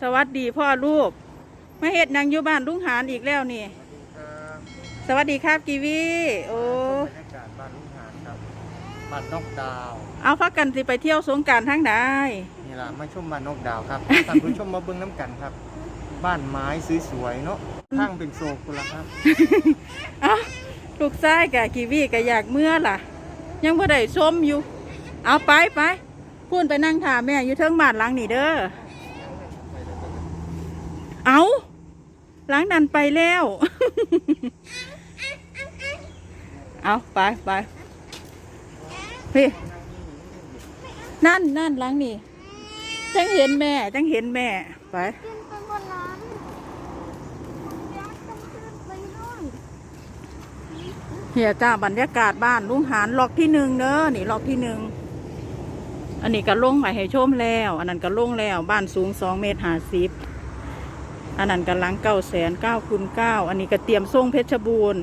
สวัสดีพ่อลูกมาเฮ็ดหนังอยู่บ้านลุงหานอีกแล้วนี่ สวัสดีครับกีวีโอ้บรรยากาศบ้านลุงหานครับบ้านนกดาว เอาพักกันสิไปเที่ยวสงกรารทั้งใดนี่ล่ะมาชมบ้านนกดาวครับท่านผู้ชมมาเบิ่งน้ำกันครับ บ้านไม้สวยๆเนาะทางเป็นโซกุละครับเอาลูกชายกับกีวีก็อยากเมื่อล่ะ ยังบ่ได้ชมอยู่ เอาไปไปพูนไปนั่งถามแม่อยู่เทิงบ้านหลังนี่เด้อ เอาหลังนั้นไปแล้ว เอาไปไปพี่นั่นนั่นหลังนี่จังเห็นแม่จังเห็นแม่ ไปขึ้นไปบนนั้นยักษ์ต้องขึ้นไปนู่นเฮียจ้าบรรยากาศบ้านลุงหานล็อกที่หนึ่งเนอะนี่ล็อกที่หนึ่งอันนี้ก็ลงไปให้ชมแล้ว อันนั้นก็ลงแล้ว บ้านสูงสองเมตรห้าสิบ อันนั้นก็หลังเก้าแสนเก้าคูณเก้าอันนี้ก็เตรียมส่งเพชรบูรณ์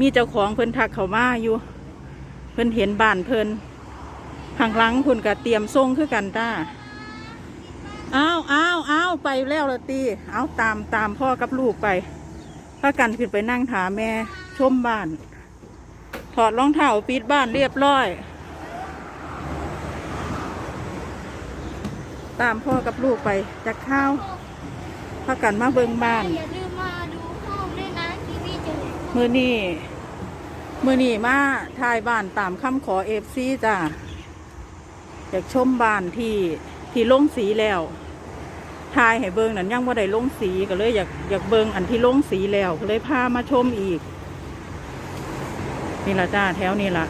มีเจ้าของเพิ่นทักเขามาอยู่ เพิ่นเห็นบ้านเพิ่นข้างหลังคุณก็เตรียมส่งคือกันจ้าอ้าวอ้าวอ้าวไปแล้วละตีเอาตามตามพ่อกับลูกไปถ้ากันขึ้นไปนั่งถามแม่ชมบ้าน ถอดรองเท้าปิดบ้านเรียบร้อย ตามพ่อกับลูกไปจากข้าว พากันมาเบิงบ้าน อย่าลืมมาดูรูปด้วยนะทีวีจะเห็นมือนี่มือนี่มาถ่ายบ้านตามคำขอเอฟซีจ้ะอยากชมบ้านที่ที่ลงสีแล้วถ่ายให้เบิงนั้นยังว่าได้ลงสีก็เลยอยากอยากเบิงอันที่ลงสีแล้วก็เลยพามาชมอีก นี่ละจ้าแถวนี่ละ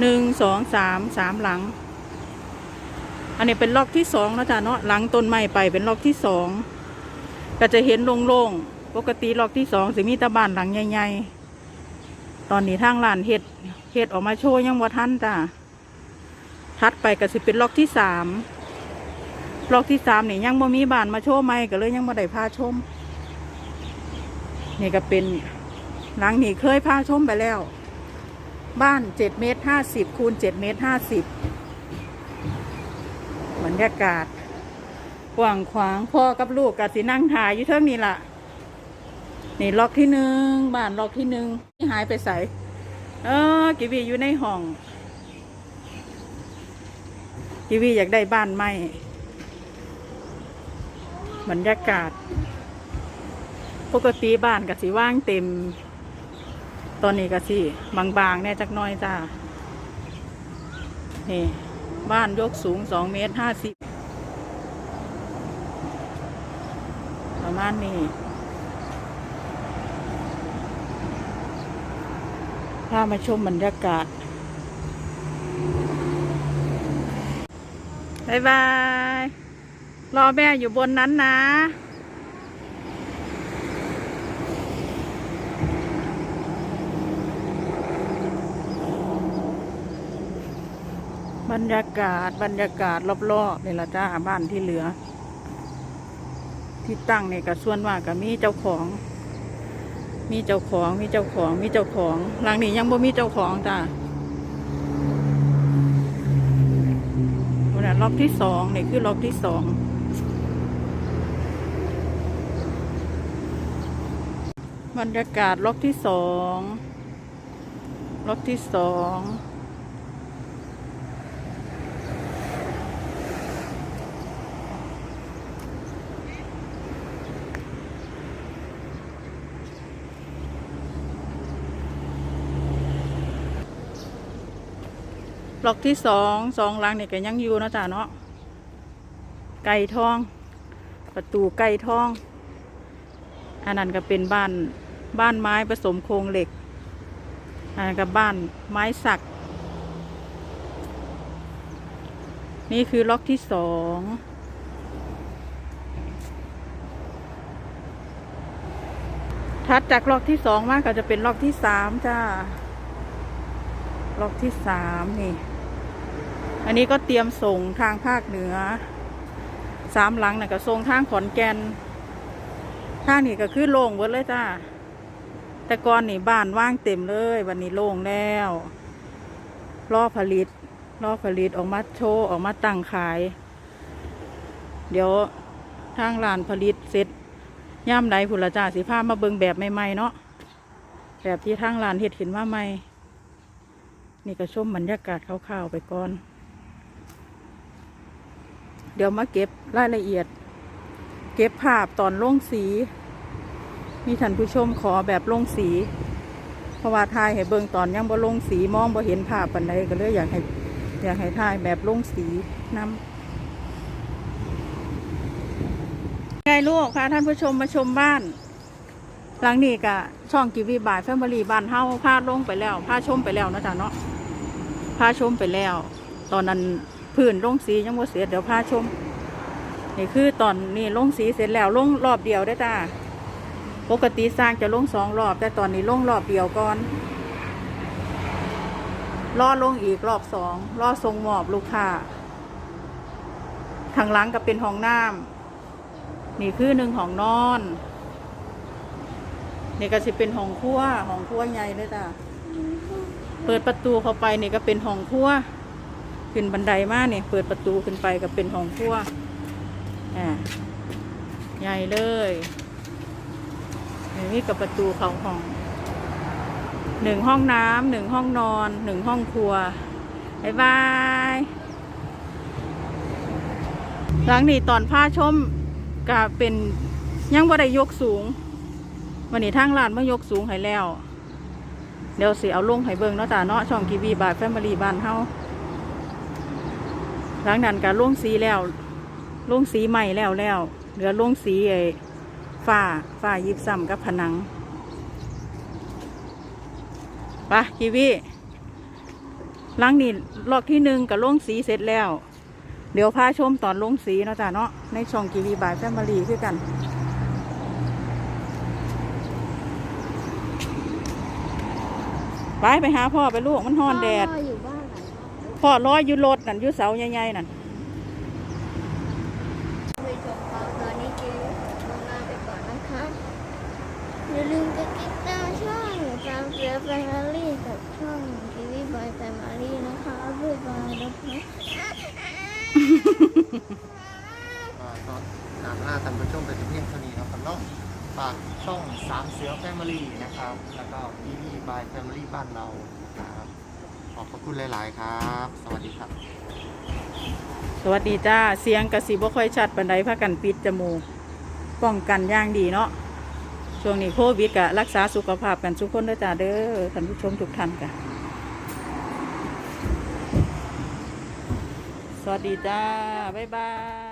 หนึ่งสองสามสามหลัง อันนี้เป็นล็อกที่สองนะจ๊ะเนาะหลังต้นไม้ไปเป็นล็อกที่สองก็จะเห็นโล่งๆปกติล็อกที่สองสิมีตะบ้านหลังใหญ่ๆตอนนี้ทางร้านเห็ดเห็ดออกมาโชว์ยังว่าทันจ้ะทัดไปก็สิเป็นล็อกที่สามล็อกที่สามนี่ยังบ่มีบ้านมาโชว์ใหม่ก็เลยยังบ่ได้พาชม นี่ก็เป็นหลังนี้เคยพาชมไปแล้ว บ้านเจ็ดเมตรห้าสิบคูณเจ็ดเมตรห้าสิบ บรรยากาศกว้างขวางพ่อกับลูกกับสินั่งถ่ายอยู่เท่านี้ล่ะ นี่ล็อกที่หนึ่งบ้านล็อกที่หนึ่งนี่หายไปใส่เออกิวีอยู่ในห้องกิวีอยากได้บ้านใหม่บรรยากาศ ปกติบ้านก็สิว่างเต็ม ตอนนี้ก็สิบางๆแน่จักน้อยจ้านี่ บ้านยกสูงสองเมตรห้าสิบประมาณนี้พามาชมบรรยากาศบายบาย รอแม่อยู่บนนั้นนะ บรรยากาศบรรยากาศรอบๆนี่ละจ้าบ้านที่เหลือ ที่ตั้งนี่ก็ส่วนว่ากก็มีเจ้าของ มีเจ้าของมีเจ้าของมีเจ้าของหลังนี้ยังบ่มีเจ้าของจ้าวันนี้รอบที่สองนี่คือรอบที่สองบรรยากาศรอบที่สองรอบที่สอง ล็อกที่สองสองหลังนี่ก็ยังอยู่นะจ๊ะเนาะไก่ทอง ประตูไก่ทอง อันนั้นก็เป็นบ้านบ้านไม้ผสมโครงเหล็กอันนั้นก็บ้านไม้สัก นี่คือล็อกที่สองถัดจากล็อกที่สองมากก็จะเป็นล็อกที่สามจ้าล็อกที่สามนี่ อันนี้ก็เตรียมส่งทางภาคเหนือสามหลังนะก็ส่งทางขอนแก่นทางนี่ก็คือโล่งหมดเลยจ้าแต่ก่อนนี่บ้านว่างเต็มเลย วันนี้โล่งแล้วรอผลิตรอผลิตออกมาโชว์ออกมาตั้งขาย เดี๋ยวทางร้านผลิตเสร็จย่ามใดผุละจ้าสิพามาเบิงแบบใหม่ๆเนาะแบบที่ทางร้านเฮ็ดขึ้นมาใหม่ นี่ก็ชมบรรยากาศคร่าวๆไปก่อน เดี๋ยวมาเก็บรายละเอียด เก็บภาพตอนลงสี มีท่านผู้ชมขอแบบลงสี เพราะว่าถ่ายให้เบิ่งตอนยังบ่ลงสีมองบ่เห็นภาพปันใดก็เลยอยากให้อยากให้ถ่ายแบบลงสีนำไงลูกพาท่านผู้ชมมาชมบ้าน หลังนี้กะช่องกีวีบายแฟมิลี่บ้านเฮาพาลงไปแล้วพาชมไปแล้วนะจ๊ะเนาะพาชมไปแล้ว ตอนนั้น พื้นลงสียังบ่เสร็จเดี๋ยวพาชม นี่คือตอนนี้ลงสีเสร็จแล้วลงรอบเดียวได้จ้าปกติสร้างจะลงสองรอบ แต่ตอนนี้ลงรอบเดียวก่อนรอลงอีกรอบสองรอทรงหมอบลูกค้าทางหลังก็เป็นห้องน้ำนี่คือหนึ่งห้องนอนนี่ก็จะเป็นห้องครัวห้องครัวใหญ่เลยจ้ะเปิดประตูเข้าไปนี่ก็เป็นห้องครัว ขึ้นบันไดมาเนี่ยเปิดประตูขึ้นไปก็เป็นห้องครัวอ่าใหญ่เลยนี่กับประตูเขาห้องหนึ่งห้องน้ำหนึ่งห้องนอนหนึ่งห้องครัวบายบายหลังนี้ตอนผ้าชมก็เป็นยังบ่ได้ยกสูง วันนี้ทางร้านมายกสูงให้แล้ว เดี๋ยวสิเอาลงให้เบิ่งเนาะจ้าเนาะช่องกีบีบายแฟมิลี่บ้านเฮา หลังนั้นก็ลงสีแล้วลงสีใหม่แล้วแล้วเหลือลงสีไอ้ฝ้าฝ้ายิบซ้ำกับผนังไปะกีวีหลังนี่ลอกที่หนึ่งกับลงสีเสร็จแล้ว เดี๋ยวพาชมตอนลงสีเนาะจ้ะเนาะในช่องกีวีบายแฟมิลี่คือกันไปไปหาพ่อไปลูกมันฮ้อนแดด พ่ออยู่บ้านหลังพ่อร้อยอยู่รถนั่นอยู่เสาใหญ่ๆนั่นไปชมเขาตอนนี้คือลงลาไปก่อนนะคะอย่าลืมกดติดตามช่องตามเสือแฟมิลี่กับช่องทีวีบอยแฟมิลี่นะคะบ๊ายบายนะคะอ่าตอนตามล่าท่านผู้ชมไปถึงเพียงเท่านี้นะครับเนาะฝากช่องสามเสือแฟมิลี่นะครับ แล้วก็ทีวีบายแฟมิลี่บ้านเรานะครับข อบพระคุณหลาย ๆ ครับ สวัสดีครับ สวัสดีจ้า เสียงกระสีบ่ค่อยชัดปันใดพากันปิดจมูก ป้องกันอย่างดีเนาะ ช่วงนี้โควิดกะรักษาสุขภาพกันทุกคนด้วยจ้าเด้อท่านผู้ชมทุกท่านกะสวัสดีจ้า บ๊ายบาย